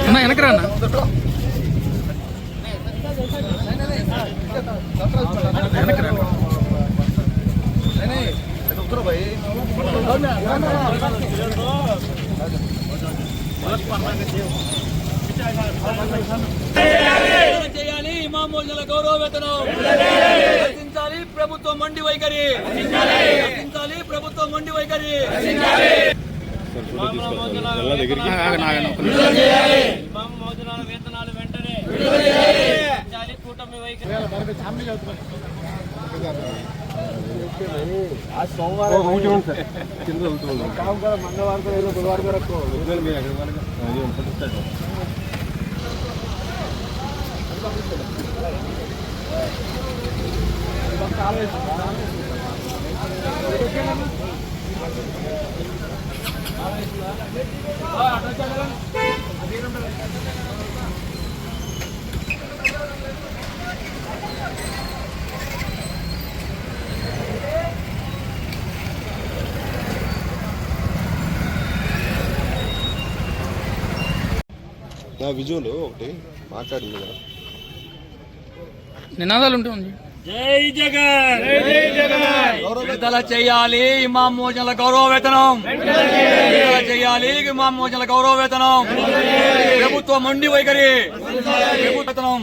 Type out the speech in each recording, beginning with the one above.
அண்ணா எனக்குறா அண்ணா. எனக்குறா చేయాలి. ఇమాం మోజుల గౌరవ వేతనం రచించాలి ప్రభుత్వం మండి వైఖరి. రచించాలి ప్రభుత్వం మండి వైఖరి. వేతనాలు వెంటనే. కూటమి వైఖరి నా విజువల్ ఒకటి మాట్లాడింది కదా. నినాదాలు ఉంటాయి ఉంది. జై జగన్! జై జగన్! విడుదల చేయాలి ఇమాం మోజుల గౌరవ వేతనం. చేయాలి. ఇమాం మోజుల గౌరవ వేతనం. ప్రభుత్వం మండి వైఖరి. ప్రభుత్వ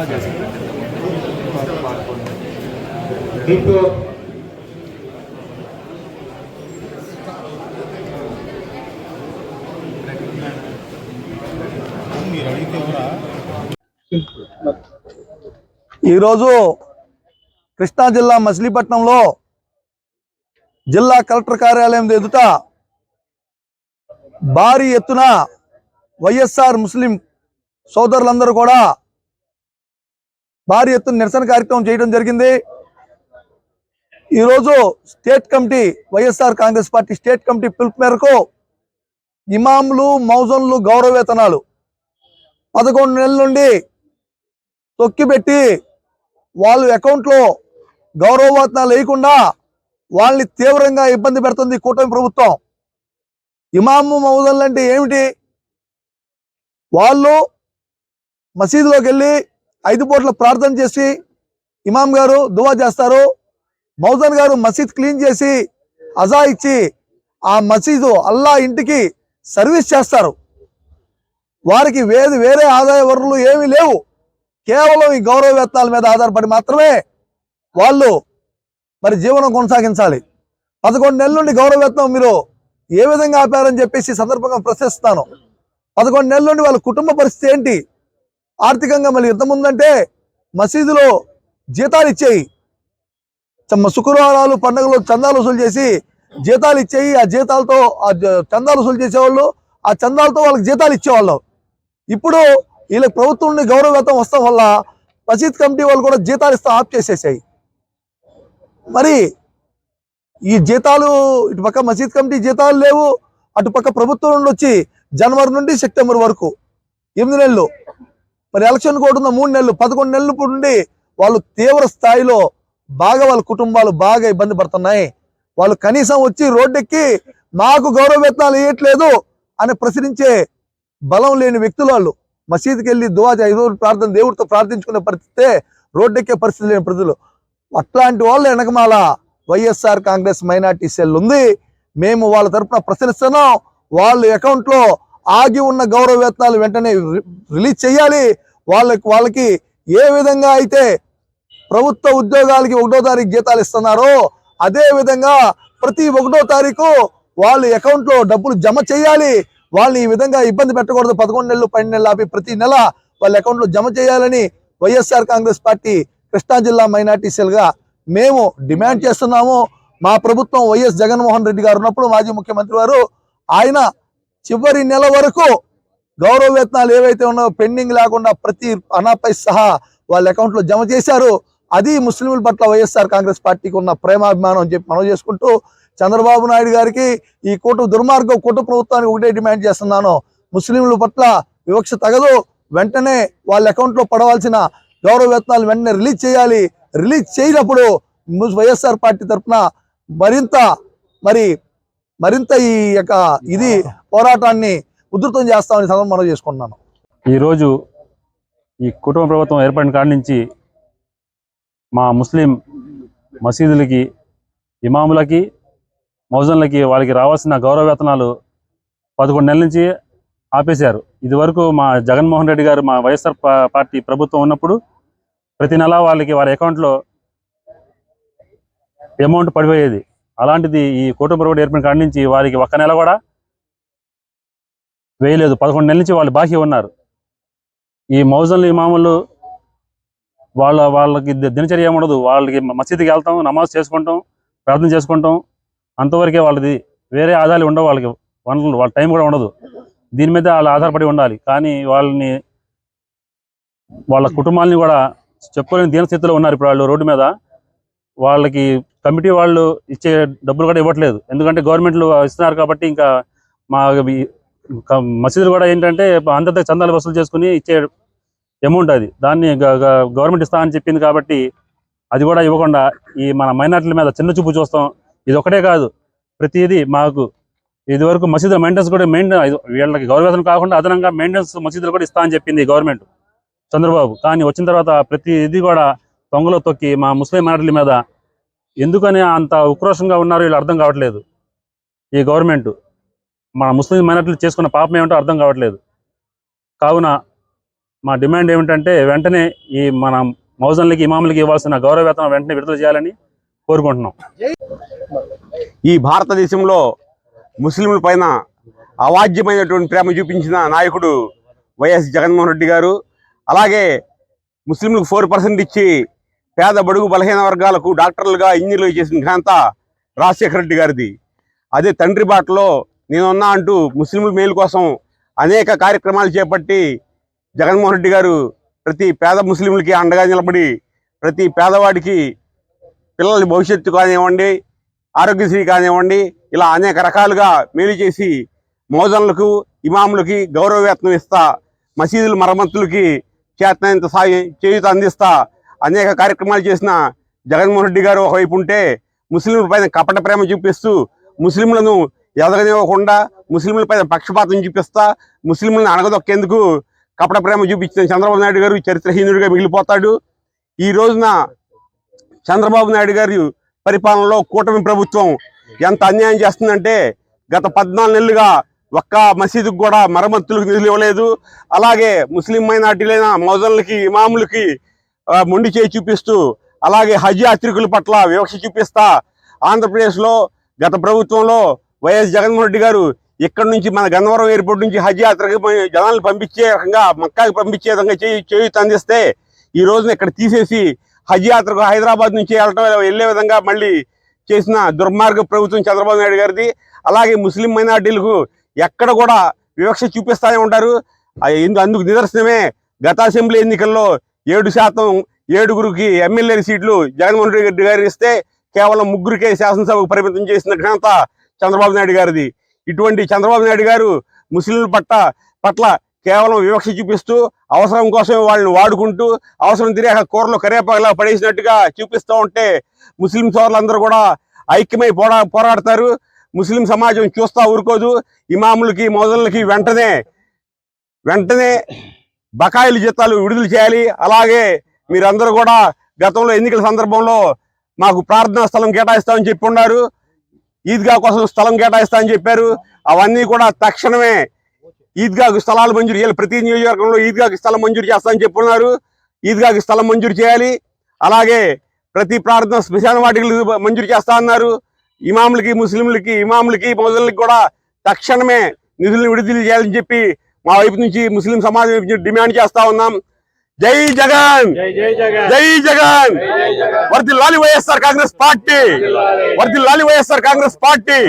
హజరా బండి ఈరోజు కృష్ణా జిల్లా మచిలీపట్నంలో జిల్లా కలెక్టర్ కార్యాలయం ఎదుట భారీ ఎత్తున వైఎస్ఆర్ ముస్లిం సోదరులందరూ కూడా భారీ ఎత్తున నిరసన కార్యక్రమం చేయడం జరిగింది. ఈరోజు state committee YSR Congress party state committee పిలుపు మేరకు ఇమాంలు మౌజన్లు గౌరవ వేతనాలు పదకొండు నెలల నుండి తొక్కిపెట్టి వాళ్ళు అకౌంట్లో గౌరవవేతనాలు వేయకుండా వాళ్ళని తీవ్రంగా ఇబ్బంది పెడుతుంది కూటమి ప్రభుత్వం. ఇమాము మౌజన్లు అంటే ఏమిటి? వాళ్ళు మసీదులోకి వెళ్ళి ఐదు పూట్ల ప్రార్థన చేసి ఇమాం గారు దువా చేస్తారు. మౌజన్ గారు మసీద్ క్లీన్ చేసి అజా ఇచ్చి ఆ మసీదు అల్లా ఇంటికి సర్వీస్ చేస్తారు. వారికి వేది వేరే ఆదాయ వనరులు ఏమీ లేవు. కేవలం ఈ గౌరవ వేతనాల మీద ఆధారపడి మాత్రమే వాళ్ళు మరి జీవనం కొనసాగించాలి. పదకొండు నెలల నుండి గౌరవ వేతనం మీరు ఏ విధంగా ఆపారని చెప్పేసి సందర్భంగా ప్రశ్నిస్తాను. పదకొండు నెలల నుండి వాళ్ళ కుటుంబ పరిస్థితి ఏంటి? ఆర్థికంగా మళ్ళీ ఉందంటే మసీదులో జీతాలు ఇచ్చేయి. శుక్రవారాలు పండుగలు చందాలు వసూలు చేసి జీతాలు ఇచ్చేయి. ఆ జీతాలతో ఆ చందాలు వసూలు చేసేవాళ్ళు ఆ చందాలతో వాళ్ళకి జీతాలు ఇచ్చేవాళ్ళు. ఇప్పుడు వీళ్ళకి ప్రభుత్వం నుండి గౌరవ వస్తాం వల్ల మసీద్ కమిటీ వాళ్ళు కూడా జీతాలు ఇస్తా ఆఫ్ చేసేసాయి. మరి ఈ జీతాలు ఇటుపక్క మసీద్ కమిటీ జీతాలు లేవు. అటుపక్క ప్రభుత్వం నుండి వచ్చి జనవరి నుండి సెప్టెంబర్ వరకు ఎనిమిది నెలలు మరి ఎలక్షన్ కూడా మూడు నెలలు పదకొండు నెలల నుండి వాళ్ళు తీవ్ర స్థాయిలో బాగా వాళ్ళ కుటుంబాలు బాగా ఇబ్బంది పడుతున్నాయి. వాళ్ళు కనీసం వచ్చి రోడ్డెక్కి మాకు గౌరవ వేతనాలు ఇవ్వట్లేదు అని ప్రశ్నించే బలం లేని వ్యక్తులు వాళ్ళు. మసీదుకి వెళ్ళి దువా చే- ఐదు ప్రార్థన దేవుడితో ప్రార్థించుకునే పరిస్థితే రోడ్డెక్కే పరిస్థితి లేని ప్రజలు. అట్లాంటి వాళ్ళు వెనకమాల వైఎస్ఆర్ కాంగ్రెస్ మైనార్టీ సెల్ ఉంది. మేము వాళ్ళ తరపున ప్రశ్నిస్తున్నాం. వాళ్ళ అకౌంట్లో ఆగి ఉన్న గౌరవ వేతనాలు వెంటనే రి- రిలీజ్ చేయాలి. వాళ్ళకి వాళ్ళకి ఏ విధంగా అయితే ప్రభుత్వ ఉద్యోగాలకి ఒకటో తారీఖు జీతాలు ఇస్తున్నారో అదే విధంగా ప్రతి ఒకటో తారీఖు వాళ్ళ అకౌంట్లో డబ్బులు జమ చేయాలి. వాళ్ళని ఈ విధంగా ఇబ్బంది పెట్టకూడదు. పదకొండు నెలలు పన్నెండు నెలలు ఆపి ప్రతి నెల వాళ్ళ అకౌంట్లో జమ చేయాలని వైఎస్ఆర్ కాంగ్రెస్ పార్టీ కృష్ణా జిల్లా మైనార్టీ మేము డిమాండ్ చేస్తున్నాము. మా ప్రభుత్వం వైఎస్ జగన్మోహన్ రెడ్డి గారు ఉన్నప్పుడు మాజీ ముఖ్యమంత్రి వారు ఆయన చివరి నెల వరకు గౌరవ వేతనాలు ఏవైతే ఉన్నాయో పెండింగ్ లేకుండా ప్రతి అనాపై సహా వాళ్ళ అకౌంట్లో జమ చేశారు. అది ముస్లింల పట్ల వైఎస్ఆర్ కాంగ్రెస్ పార్టీకి ఉన్న ప్రేమాభిమానం అని చెప్పి మనం చేసుకుంటూ చంద్రబాబు నాయుడు గారికి ఈ కూట దుర్మార్గం కూట ప్రభుత్వానికి ఒకటే డిమాండ్ చేస్తున్నాను. ముస్లింల పట్ల వివక్ష తగదు. వెంటనే వాళ్ళ అకౌంట్లో పడవలసిన గౌరవ వేతనాలు వెంటనే రిలీజ్ చేయాలి. రిలీజ్ చేయనప్పుడు వైఎస్ఆర్ పార్టీ తరఫున మరింత మరి మరింత ఈ యొక్క ఇది పోరాటాన్ని ఉధృతం చేస్తామని సందర్భం మనం చేసుకుంటున్నాను. ఈరోజు ఈ కుటుంబ ప్రభుత్వం ఏర్పడిన కాడి నుంచి మా ముస్లిం మసీదులకి ఇమాములకి మౌజన్లకి వాళ్ళకి రావాల్సిన గౌరవ వేతనాలు పదకొండు నెలల నుంచి ఆపేశారు. ఇది వరకు మా జగన్మోహన్ రెడ్డి గారు మా వైఎస్ఆర్ పార్టీ ప్రభుత్వం ఉన్నప్పుడు ప్రతి నెల వాళ్ళకి వారి అకౌంట్లో అమౌంట్ పడిపోయేది. అలాంటిది ఈ కుటుంబ ప్రభుత్వం ఏర్పడిన కాడి నుంచి వారికి ఒక్క నెల కూడా వేయలేదు. పదకొండు నెలల నుంచి వాళ్ళు బాకీ ఉన్నారు. ఈ మౌజన్లు ఇమాములు వాళ్ళ వాళ్ళకి దినచర్య ఉండదు. వాళ్ళకి మసీదుకి వెళ్తాం నమాజ్ చేసుకుంటాం ప్రార్థన చేసుకుంటాం. అంతవరకే వాళ్ళది వేరే ఆదాయాలు ఉండవు వాళ్ళకి. వనరులు వాళ్ళ టైం కూడా ఉండదు. దీని మీద వాళ్ళు ఆధారపడి ఉండాలి. కానీ వాళ్ళని వాళ్ళ కుటుంబాలని కూడా చెప్పుకోలేని దీనస్థితిలో ఉన్నారు ఇప్పుడు వాళ్ళు రోడ్డు మీద. వాళ్ళకి కమిటీ వాళ్ళు ఇచ్చే డబ్బులు కూడా ఇవ్వట్లేదు. ఎందుకంటే గవర్నమెంట్లు ఇస్తున్నారు కాబట్టి ఇంకా మా మసీదులు కూడా ఏంటంటే అందరితో చందాలు వసూలు చేసుకుని ఇచ్చే అమౌంట్ అది. దాన్ని గవర్నమెంట్ ఇస్తా అని చెప్పింది కాబట్టి అది కూడా ఇవ్వకుండా ఈ మన మైనార్టీల మీద చిన్న చూపు చూస్తాం. ఇది ఒకటే కాదు. ప్రతిదీ మాకు ఇది వరకు మసీదుల మెయింటెనెన్స్ కూడా మెయింటెన్ వీళ్ళకి గౌరవేతనం కాకుండా అదనంగా మెయింటెనెన్స్ మసీదులు కూడా ఇస్తా అని చెప్పింది గవర్నమెంట్ చంద్రబాబు. కానీ వచ్చిన తర్వాత ప్రతి ఇది కూడా తొంగలో తొక్కి మా ముస్లిం మైనార్టీల మీద ఎందుకని అంత ఉక్రోషంగా ఉన్నారో వీళ్ళు అర్థం కావట్లేదు. ఈ గవర్నమెంట్ మన ముస్లిం మైనార్టీలు చేసుకున్న పాపం ఏమిటో అర్థం కావట్లేదు. కావున మా డిమాండ్ ఏమిటంటే వెంటనే ఈ మన మౌజన్లకి ఇమాములకి ఇవ్వాల్సిన గౌరవ వేతనం వెంటనే విడుదల చేయాలని కోరుకుంటున్నాం. ఈ భారతదేశంలో ముస్లింల పైన అవాజ్యమైనటువంటి ప్రేమ చూపించిన నాయకుడు వైఎస్ జగన్మోహన్ రెడ్డి గారు అలాగే ముస్లింలకు ఫోర్ పర్సెంట్ ఇచ్చి పేద బడుగు బలహీన వర్గాలకు డాక్టర్లుగా ఇంజనీర్లు చేసిన ఘనత రాజశేఖర రెడ్డి గారిది. అదే తండ్రి బాటలో నేనున్నా అంటూ ముస్లింల మేలు కోసం అనేక కార్యక్రమాలు చేపట్టి జగన్మోహన్ రెడ్డి గారు ప్రతి పేద ముస్లింలకి అండగా నిలబడి ప్రతి పేదవాడికి పిల్లల భవిష్యత్తు కానివ్వండి ఆరోగ్యశ్రీ కానివ్వండి ఇలా అనేక రకాలుగా మేలు చేసి మోజన్లకు ఇమాములకి గౌరవ వేతనం ఇస్తా మసీదుల మరమ్మతులకి చేతనంత సాయం చేయూత అందిస్తా అనేక కార్యక్రమాలు చేసిన జగన్మోహన్ రెడ్డి గారు ఒకవైపు ఉంటే ముస్లింల పైన కపట ప్రేమ చూపిస్తూ ముస్లింలను ఎదగనివ్వకుండా ముస్లింల పైన పక్షపాతం చూపిస్తా ముస్లింలను అణగదొక్కేందుకు కపట ప్రేమ చూపించిన చంద్రబాబు నాయుడు గారు చరిత్రహీనుడిగా మిగిలిపోతాడు. ఈ రోజున చంద్రబాబు నాయుడు గారి పరిపాలనలో కూటమి ప్రభుత్వం ఎంత అన్యాయం చేస్తుందంటే గత పద్నాలుగు నెలలుగా ఒక్క మసీదుకు కూడా మరమ్మతులకు నిధులు ఇవ్వలేదు. అలాగే ముస్లిం మైనార్టీలైన మౌజన్లకి ఇమాములకి మొండి చేయి చూపిస్తూ అలాగే హజ్ యాత్రికుల పట్ల వివక్ష చూపిస్తా. ఆంధ్రప్రదేశ్లో గత ప్రభుత్వంలో వైఎస్ జగన్మోహన్ రెడ్డి గారు ఇక్కడ నుంచి మన గన్నవరం ఎయిర్పోర్ట్ నుంచి హజ్ యాత్రకి జనాలు జనాలను పంపించే రకంగా మక్కాకి పంపించే విధంగా చేయి చేయూత అందిస్తే ఈ రోజున ఇక్కడ తీసేసి హజ్ యాత్రకు హైదరాబాద్ నుంచి వెళ్ళటం వెళ్ళే విధంగా మళ్ళీ చేసిన దుర్మార్గ ప్రభుత్వం చంద్రబాబు నాయుడు గారిది. అలాగే ముస్లిం మైనార్టీలకు ఎక్కడ కూడా వివక్ష చూపిస్తూనే ఉంటారు. అందుకు నిదర్శనమే గత అసెంబ్లీ ఎన్నికల్లో ఏడు శాతం ఏడుగురికి ఎమ్మెల్యే సీట్లు జగన్మోహన్ రెడ్డి గారు ఇస్తే కేవలం ముగ్గురికే శాసనసభకు పరిమితం చేసిన ఘనత చంద్రబాబు నాయుడు గారిది. ఇటువంటి చంద్రబాబు నాయుడు గారు ముస్లింల పట్ల పట్ల కేవలం వివక్ష చూపిస్తూ అవసరం కోసం వాళ్ళని వాడుకుంటూ అవసరం తిరిగాక కూరలో కరేపాకులా పడేసినట్టుగా చూపిస్తూ ఉంటే ముస్లిం సోదరులందరూ కూడా ఐక్యమై పోరా పోరాడతారు. ముస్లిం సమాజం చూస్తా ఊరుకోదు. ఇమాములకి మోదళ్ళకి వెంటనే వెంటనే బకాయిల జీతాలు విడుదల చేయాలి. అలాగే మీరందరూ కూడా గతంలో ఎన్నికల సందర్భంలో మాకు ప్రార్థనా స్థలం కేటాయిస్తామని చెప్పి ఉన్నారు. ఈద్గా కోసం స్థలం కేటాయిస్తామని చెప్పారు. అవన్నీ కూడా తక్షణమే ఈద్గాకు స్థలాలు మంజూరు చేయాలి. ప్రతి నియోజకవర్గంలో ఈద్గాకి స్థలం మంజూరు చేస్తామని చెప్పున్నారు ఈద్గాకి స్థలం మంజూరు చేయాలి. అలాగే ప్రతి ప్రార్థన శ్మశాన వాటికలు మంజూరు చేస్తా అన్నారు. ఇమాములకి ముస్లింలకి ఇమాములకి మౌజులకి కూడా తక్షణమే నిధులను విడుదల చేయాలని చెప్పి మా వైపు నుంచి ముస్లిం సమాజం నుంచి డిమాండ్ చేస్తా ఉన్నాం. జై జగన్! జై జగన్! వర్దిల్లాలి వైఎస్ఆర్ కాంగ్రెస్ పార్టీ! వర్దిల్లాలి వైఎస్ఆర్ కాంగ్రెస్ పార్టీ!